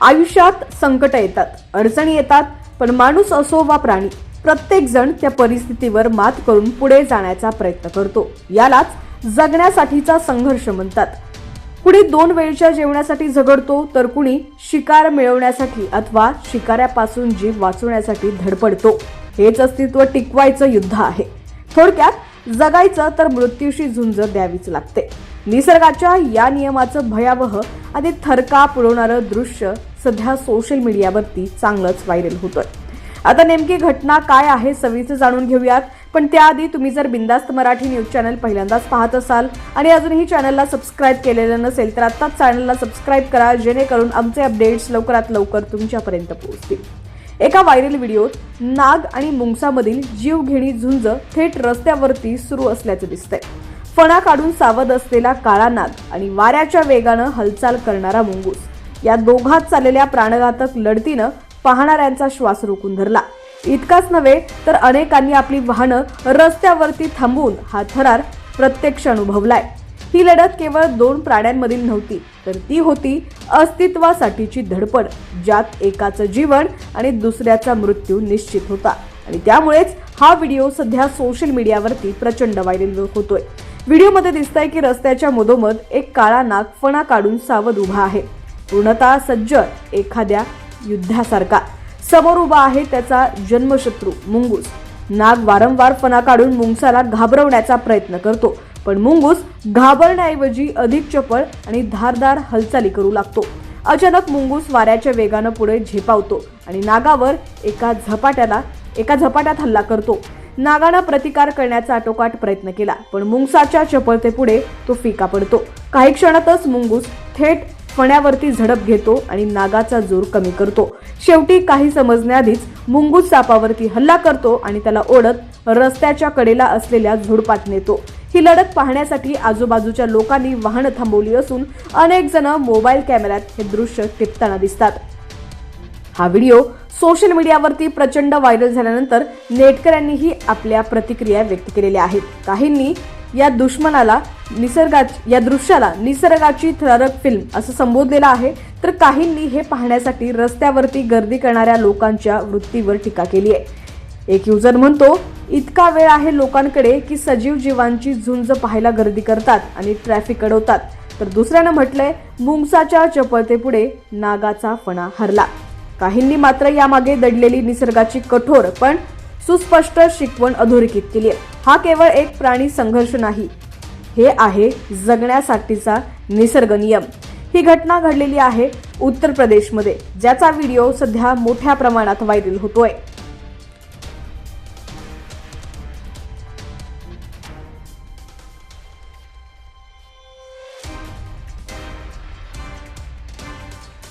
आयुष्यात संकट येतात अडचणी येतात पण माणूस असो वा प्राणी प्रत्येक जण त्या परिस्थितीवर मात करून पुढे जाण्याचा प्रयत्न करतो. यालाच जगण्यासाठीचा संघर्ष म्हणतात. कुणी दोन वेळच्या जेवणासाठी झगडतो तर कुणी शिकार मिळवण्यासाठी अथवा शिकाऱ्यापासून जीव वाचवण्यासाठी धडपडतो. हेच अस्तित्व टिकवायचं युद्ध आहे. थोडक्यात जगायचं तर मृत्यूशी झुंज द्यावीच लागते. निसर्गाच्या या नियमाचं भयावह आणि थरका उडवणारं दृश्य सध्या सोशल मीडियावरती चांगलंच व्हायरल होतंय. आता नेमकी घटना काय आहे सविस्तर जाणून घेऊयात पण त्याआधी तुम्ही जर बिंदास्त मराठी न्यूज चॅनल पहिल्यांदाच पाहत असाल आणि अजूनही चॅनलला सबस्क्राईब केलेलं नसेल तर आत्ताच चॅनलला सबस्क्राईब करा जेणेकरून आमचे अपडेट्स लवकरात लवकर तुमच्यापर्यंत पोहोचतील. एका व्हायरल व्हिडिओत नाग आणि मुंगसामधील जीवघेणी झुंज थेट रस्त्यावरती सुरू असल्याचं दिसतंय. फणा काढून सावध असलेला काळा नाग आणि वाऱ्याच्या वेगानं हालचाल करणारा मुंगूस या दोघात चाललेल्या प्राणघातक लढतीनं पाहणाऱ्यांचा श्वास रोखून धरला. इतकाच नव्हे तर अनेकांनी आपली वाहनं रस्त्यावरती थांबवून हा थरार प्रत्यक्ष अनुभवलाय. ही लढत केवळ दोन प्राण्यांमधील नव्हती तर ती होती अस्तित्वासाठीची धडपड ज्यात एकाचं जीवन आणि दुसऱ्याचा मृत्यू निश्चित होता. आणि त्यामुळेच हा व्हिडिओ सध्या सोशल मीडियावरती प्रचंड व्हायरल होतोय. व्हिडिओमध्ये दिसतंय की रस्त्याच्या मधोमध एक काळा नाग फणा काढून सावध उभा आहे. पूर्णतः सज्ज एखाद्या युद्धासारखा. समोर उभा आहे त्याचा जन्मशत्रू मुंगूस. नाग वारंवार फणा काढून मुंगसाला घाबरवण्याचा प्रयत्न करतो पण मुंगूस घाबरण्याऐवजी अधिक चपळ आणि धारदार हालचाली करू लागतो. अचानक मुंगूस वाऱ्याच्या वेगानं पुढे झेपावतो आणि नागावर एका झपाट्याला एका झपाट्यात हल्ला करतो. नागानं प्रतिकार करण्याचा आटोकाट प्रयत्न केला पण मुंगसाच्या चपळतेपुढे तो फिका पडतो. काही क्षणातच मुंगूस थेट फण्यावरती झडप घेतो आणि नागाचा जोर कमी करतो. शेवटी काही समजण्याआधीच मुंगूस सापावरती हल्ला करतो आणि त्याला ओढत रस्त्याच्या कडेला असलेल्या झुडपात नेतो. ही लढत पाहण्यासाठी आजूबाजूच्या लोकांनी वाहनं थांबवली असून अनेक जण मोबाईल कॅमेऱ्यात हे दृश्य टिपताना दिसतात. हा व्हिडिओ सोशल मीडियावरती प्रचंड व्हायरल झाल्यानंतर नेटकऱ्यांनीही आपल्या प्रतिक्रिया व्यक्त केलेल्या आहेत. काहींनी या दुश्मनाला निसर्गा या दृश्याला निसर्गाची थरारक फिल्म असं संबोधलेलं आहे. तर काहींनी हे पाहण्यासाठी रस्त्यावरती गर्दी करणाऱ्या लोकांच्या वृत्तीवर टीका केली आहे. एक युजर म्हणतो इतका वेळ आहे लोकांकडे की सजीव जीवांची झुंज पाहायला गर्दी करतात आणि ट्रॅफिक अडवतात. तर दुसऱ्यानं म्हटलंय मुंगसाच्या चपळतेपुढे नागाचा फणा हरला. काहींनी मात्र यामागे दडलेली निसर्गाची कठोर पण सुस्पष्ट शिकवण अधोरेखित केली आहे. हा केवळ एक प्राणी संघर्ष नाही हे आहे जगण्यासाठीचा निसर्ग नियम. ही घटना घडलेली आहे उत्तर प्रदेशमध्ये ज्याचा व्हिडिओ सध्या मोठ्या प्रमाणात व्हायरल होतोय.